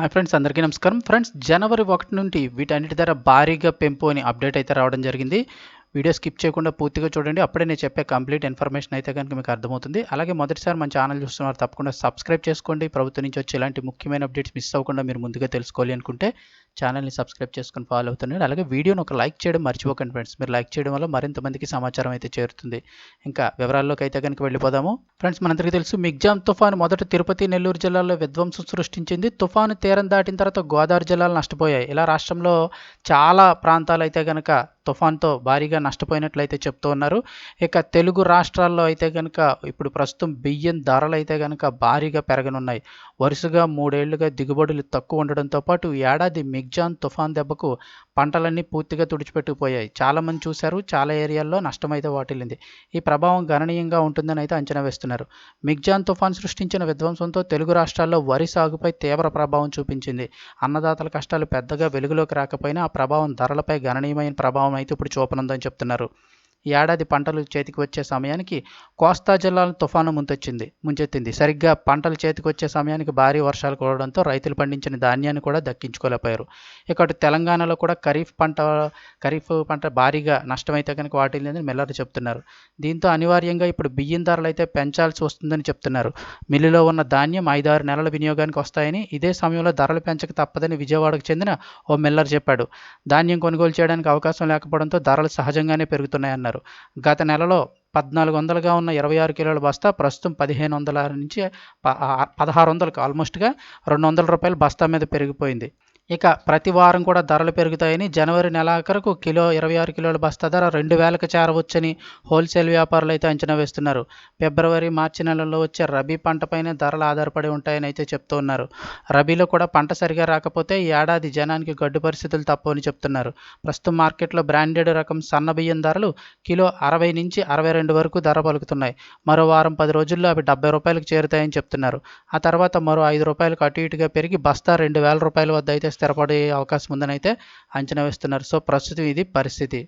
Hi friends అందరికీ నమస్కారం. Friends జనవరి ఒకటి నుండి వీటన్నిటి ధర భారీగా పెంపు అని అప్డేట్ అయితే రావడం జరిగింది. వీడియో స్కిప్ చేయకుండా పూర్తిగా చూడండి. అప్పుడే నేను చెప్పే కంప్లీట్ ఇన్ఫర్మేషన్ అయితే కనుక మీకు అర్థమవుతుంది. అలాగే మొదటిసారి మన ఛానల్ చూస్తున్నారు తప్పకుండా సబ్స్క్రైబ్ చేసుకోండి. ప్రభుత్వం నుంచి వచ్చే ఇలాంటి ముఖ్యమైన అప్డేట్స్ మిస్ అవ్వకుండా మీరు ముందుగా తెలుసుకోవాలి అనుకుంటే ఛానల్ని సబ్స్క్రైబ్ చేసుకొని ఫాలో అవుతున్నారు అలాగే వీడియోని ఒక లైక్ చేయడం మర్చిపోకండి ఫ్రెండ్స్. మీరు లైక్ చేయడం వల్ల మరింత మందికి సమాచారం అయితే చేరుతుంది. ఇంకా వివరాల్లోకి అయితే కనుక వెళ్ళిపోదాము. ఫ్రెండ్స్ మనందరికీ తెలుసు మిగ్జామ్ తుఫాను మొదట తిరుపతి నెల్లూరు జిల్లాల్లో విధ్వంసం సృష్టించింది. తుఫాను తీరం దాటిన తర్వాత గోదావరి జిల్లాలు నష్టపోయాయి. ఇలా రాష్ట్రంలో చాలా ప్రాంతాలు అయితే కనుక తుఫాన్తో భారీగా నష్టపోయినట్లయితే చెప్తూ ఉన్నారు. ఇక తెలుగు రాష్ట్రాల్లో అయితే కనుక ఇప్పుడు ప్రస్తుతం బియ్యం ధరలు అయితే కనుక భారీగా పెరగనున్నాయి. వరుసగా మూడేళ్ళుగా దిగుబడులు తక్కువ ఉండడంతో పాటు ఏడాది మిగ్జాన్ తుఫాన్ దెబ్బకు పంటలన్నీ పూర్తిగా తుడిచిపెట్టుకుపోయాయి. చాలామంది చూశారు చాలా ఏరియాల్లో నష్టమైతే వాటిల్లింది. ఈ ప్రభావం గణనీయంగా ఉంటుందని అయితే అంచనా వేస్తున్నారు. మిగ్జాన్ తుఫాన్ సృష్టించిన విధ్వంసంతో తెలుగు రాష్ట్రాల్లో వరి సాగుపై తీవ్ర ప్రభావం చూపించింది. అన్నదాతల కష్టాలు పెద్దగా వెలుగులోకి రాకపోయినా ఆ ప్రభావం ధరలపై గణనీయమైన ప్రభావం అయితే ఇప్పుడు చూపనుందని చెప్తున్నారు. ఈ ఏడాది పంటలు చేతికి వచ్చే సమయానికి కోస్తా జిల్లాలో తుఫాను ముంచెత్తింది ముంచెత్తింది. సరిగ్గా పంటలు చేతికి వచ్చే సమయానికి భారీ వర్షాలు కురవడంతో రైతులు పండించిన ధాన్యాన్ని కూడా దక్కించుకోలేకపోయారు. ఇక తెలంగాణలో కూడా ఖరీఫ్ పంట ఖరీఫ్ పంట భారీగా నష్టమైతే కనుక వాటిల్లేదని మిల్లర్లు చెప్తున్నారు. దీంతో అనివార్యంగా ఇప్పుడు బియ్యం ధరలు అయితే పెంచాల్సి వస్తుందని చెప్తున్నారు. మిల్లులో ఉన్న ధాన్యం ఐదారు నెలల వినియోగానికి వస్తాయని ఇదే సమయంలో ధరలు పెంచక తప్పదని విజయవాడకు చెందిన ఓ మిల్లర్ చెప్పాడు. ధాన్యం కొనుగోలు చేయడానికి అవకాశం లేకపోవడంతో ధరలు సహజంగానే పెరుగుతున్నాయన్నారు. గత నెలలో పద్నాలుగు వందలుగా ఉన్న ఇరవై ఆరు కిలోల బస్తా ప్రస్తుతం పదిహేను వందల నుంచి పదహారు వందలకు ఆల్మోస్ట్గా రెండు వందల రూపాయలు బస్తా మీద పెరిగిపోయింది. ఇక ప్రతి వారం కూడా ధరలు పెరుగుతాయని జనవరి నెలాఖరుకు కిలో ఇరవై ఆరు కిలోల బస్తా ధర రెండు వేలకు చేరవచ్చని హోల్సేల్ వ్యాపారులు అయితే అంచనా వేస్తున్నారు. ఫిబ్రవరి మార్చి నెలల్లో వచ్చే రబీ పంటపైనే ధరలు ఆధారపడి ఉంటాయని అయితే చెప్తూ ఉన్నారు. రబీలో కూడా పంట సరిగా రాకపోతే ఈ ఏడాది జనానికి గడ్డు పరిస్థితులు తప్పవని చెప్తున్నారు. ప్రస్తుతం మార్కెట్లో బ్రాండెడ్ రకం సన్న బియ్యం ధరలు కిలో అరవై నుంచి అరవై రెండు వరకు ధర పలుకుతున్నాయి. మరో వారం పది రోజుల్లో అవి డెబ్బై రూపాయలకు చేరుతాయని చెప్తున్నారు. ఆ తర్వాత మరో ఐదు రూపాయలకు అటు ఇటుగా పెరిగి బస్తా రెండు వేల రూపాయల వద్ద అయితే స్థిరపడే అవకాశం ఉందని అయితే అంచనా వేస్తున్నారు. సో ప్రస్తుతం ఇది పరిస్థితి.